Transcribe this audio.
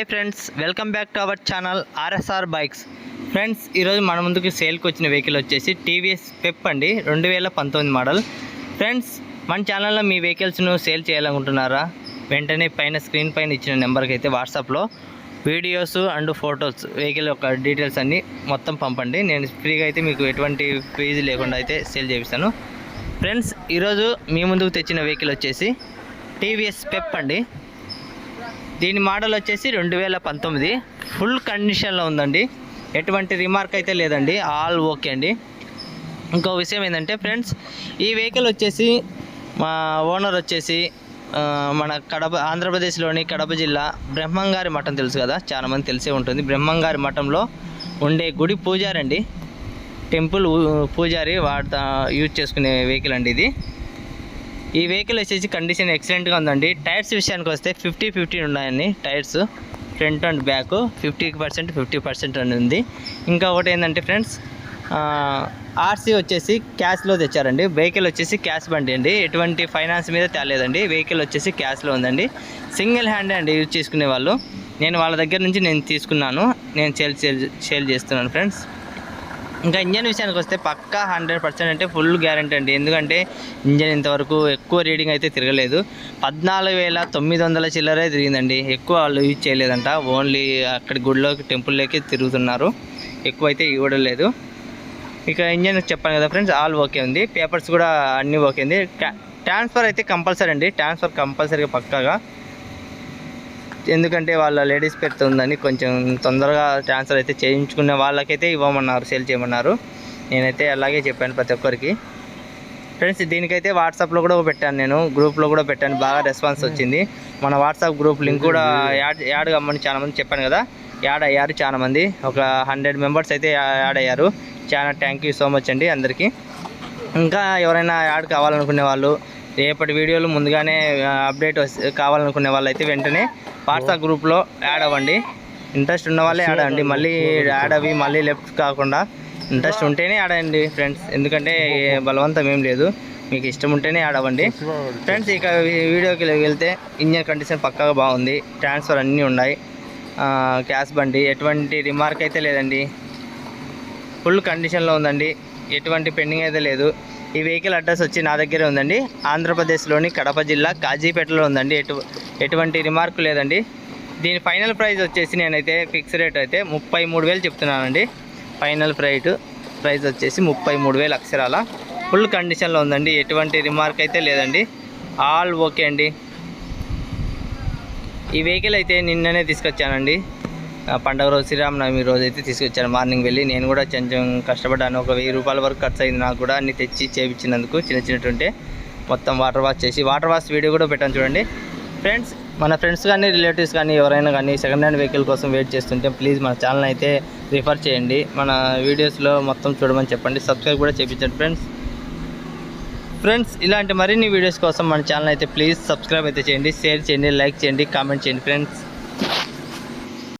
Hi friends welcome back to our channel RSR bikes. Friends ఈరోజు మన ముందుకు సేల్కి వచ్చిన వెహికల్ వచ్చేసి టీవీఎస్ పెప్ అండి రెండు వేల పంతొమ్మిది మోడల్. ఫ్రెండ్స్ మన ఛానల్లో మీ వెహికల్స్ను సేల్ చేయాలనుకుంటున్నారా? వెంటనే పైన స్క్రీన్ పైన ఇచ్చిన నెంబర్కి అయితే వాట్సాప్లో వీడియోస్ అండ్ ఫొటోస్ వెహికల్ యొక్క డీటెయిల్స్ అన్నీ మొత్తం పంపండి. నేను ఫ్రీగా అయితే మీకు ఎటువంటి ఫీజు లేకుండా అయితే సేల్ చేపిస్తాను. ఫ్రెండ్స్ ఈరోజు మీ ముందుకు తెచ్చిన వెహికల్ వచ్చేసి టీవీఎస్ పెప్ అండి. దీని మోడల్ వచ్చేసి రెండు వేల పంతొమ్మిది. ఫుల్ కండిషన్లో ఉందండి. ఎటువంటి రిమార్క్ అయితే లేదండి. ఆల్ ఓకే అండి. ఇంకో విషయం ఏంటంటే ఫ్రెండ్స్ ఈ వెహికల్ వచ్చేసి మా ఓనర్ వచ్చేసి మన కడప ఆంధ్రప్రదేశ్లోని కడప జిల్లా బ్రహ్మంగారి మఠం తెలుసు కదా? చాలామంది తెలిసే ఉంటుంది. బ్రహ్మంగారి మఠంలో ఉండే గుడి పూజారి అండి టెంపుల్ పూజారి వాడతా యూజ్ చేసుకునే వెహికల్ అండి ఇది. ఈ వెహికల్ వచ్చేసి కండిషన్ ఎక్సలెంట్గా ఉందండి. టైర్స్ విషయానికి వస్తే ఫిఫ్టీ ఫిఫ్టీ ఉన్నాయండి tyres front and back fifty percent fifty percent అని ఉంది. ఇంకా ఒకటి ఏంటంటే ఫ్రెండ్స్ ఆర్సీ వచ్చేసి క్యాష్లో తెచ్చారండి. వెహికల్ వచ్చేసి క్యాష్ బండి అండి. ఎటువంటి ఫైనాన్స్ మీద తేలేదండి. వెహికల్ వచ్చేసి క్యాష్లో ఉందండి. సింగిల్ హ్యాండ్ అండి యూజ్ చేసుకునే వాళ్ళు. నేను వాళ్ళ దగ్గర నుంచి నేను తీసుకున్నాను. నేను సేల్ సేల్ సేల్ చేస్తున్నాను ఫ్రెండ్స్ ఇంకా ఇంజన్ విషయానికి వస్తే పక్కా హండ్రెడ్ పర్సెంట్ అంటే ఫుల్ గ్యారంటీ అండి. ఎందుకంటే ఇంజన్ ఇంతవరకు ఎక్కువ రీడింగ్ అయితే తిరగలేదు. పద్నాలుగు వేల తొమ్మిది వందల చిల్లరే తిరిగిందండి. ఎక్కువ వాళ్ళు యూజ్ చేయలేదంట. ఓన్లీ అక్కడ గుడిలోకి టెంపుల్లోకి తిరుగుతున్నారు. ఎక్కువ అయితే ఇవ్వడం లేదు. ఇక ఇంజన్ చెప్పాను కదా ఫ్రెండ్స్ ఆల్ ఓకే ఉంది. పేపర్స్ కూడా అన్నీ ఓకే ఉంది. ట్రాన్స్ఫర్ అయితే కంపల్సరీ అండి. ట్రాన్స్ఫర్ కంపల్సరీగా పక్కాగా. ఎందుకంటే వాళ్ళ లేడీస్ పెర్త్ ఉందని కొంచెం తొందరగా ట్రాన్స్ఫర్ అయితే చేయించుకునే వాళ్ళకైతే ఇవ్వమన్నారు సేల్ చేయమన్నారు. నేనైతే అలాగే చెప్పాను ప్రతి ఒక్కరికి. ఫ్రెండ్స్ దీనికైతే వాట్సాప్లో కూడా పెట్టాను నేను గ్రూప్లో కూడా పెట్టాను బాగా రెస్పాన్స్ వచ్చింది. మన వాట్సాప్ గ్రూప్ లింక్ కూడా యాడ్ యాడ్ కమ్మని చాలా మంది చెప్పాను కదా యాడ్ అయ్యారు చాలా మంది. ఒక హండ్రెడ్ మెంబర్స్ అయితే యాడ్ అయ్యారు. చాలా థ్యాంక్ యూ సో మచ్ అండి అందరికీ. ఇంకా ఎవరైనా యాడ్ కావాలనుకునే వాళ్ళు రేపటి వీడియోలు ముందుగానే అప్డేట్ కావాలనుకునే వాళ్ళైతే వెంటనే వాట్సాప్ గ్రూప్లో యాడ్ అవ్వండి. ఇంట్రెస్ట్ ఉన్న వాళ్ళే యాడ్ అవ్వండి. మళ్ళీ యాడ్ అవి మళ్ళీ లెఫ్ట్ కాకుండా ఇంట్రెస్ట్ ఉంటేనే యాడ్ అవ్వండి ఫ్రెండ్స్. ఎందుకంటే బలవంతం ఏం లేదు. మీకు ఇష్టం ఉంటేనే యాడ్ అవ్వండి. ఫ్రెండ్స్ ఇక వీడియోకి వెళ్తే ఇంజన్ కండిషన్ పక్కాగా బాగుంది. ట్రాన్స్ఫర్ అన్నీ ఉన్నాయి. క్యాష్ బండి ఎటువంటి రిమార్క్ అయితే లేదండి. ఫుల్ కండిషన్లో ఉందండి. ఎటువంటి పెండింగ్ అయితే లేదు. ఈ వెహికల్ అడ్రస్ వచ్చి నా దగ్గరే ఉందండి. ఆంధ్రప్రదేశ్లోని కడప జిల్లా కాజీపేటలో ఉందండి. ఎటు ఎటువంటి రిమార్క్ లేదండి. దీని ఫైనల్ ప్రైస్ వచ్చేసి నేనైతే ఫిక్స్ రేట్ అయితే ముప్పై మూడు వేలు చెప్తున్నానండి. ఫైనల్ ప్రైట్ ప్రైస్ వచ్చేసి ముప్పై మూడు వేలు అక్షరాల. ఫుల్ కండిషన్లో ఉందండి. ఎటువంటి రిమార్క్ అయితే లేదండి. ఆల్ ఓకే అండి. ఈ వెహికల్ అయితే నిన్ననే తీసుకొచ్చానండి. పండగ రోజు శ్రీరామనవమి రోజు అయితే తీసుకొచ్చాను మార్నింగ్ వెళ్ళి నేను కూడా కొంచెం కష్టపడ్డాను. ఒక వెయ్యి రూపాయల వరకు ఖర్చు అయింది నాకు కూడా. అన్ని తెచ్చి చేయించినందుకు చిన్న చిన్నటువంటి మొత్తం వాటర్ వాష్ చేసి వాటర్ వాష్ వీడియో కూడా పెట్టాను చూడండి. ఫ్రెండ్స్ మన ఫ్రెండ్స్ కానీ రిలేటివ్స్ కానీ ఎవరైనా కానీ సెకండ్ హ్యాండ్ వెహికల్ కోసం వెయిట్ చేస్తుంటే ప్లీజ్ మన ఛానల్ అయితే రిఫర్ చేయండి. మన వీడియోస్లో మొత్తం చూడమని చెప్పండి. సబ్స్క్రైబ్ కూడా చేయించండి ఫ్రెండ్స్. ఫ్రెండ్స్ ఇలాంటి మరిన్ని వీడియోస్ కోసం మన ఛానల్ అయితే ప్లీజ్ సబ్స్క్రైబ్ అయితే చేయండి. షేర్ చేయండి లైక్ చేయండి కామెంట్ చేయండి ఫ్రెండ్స్.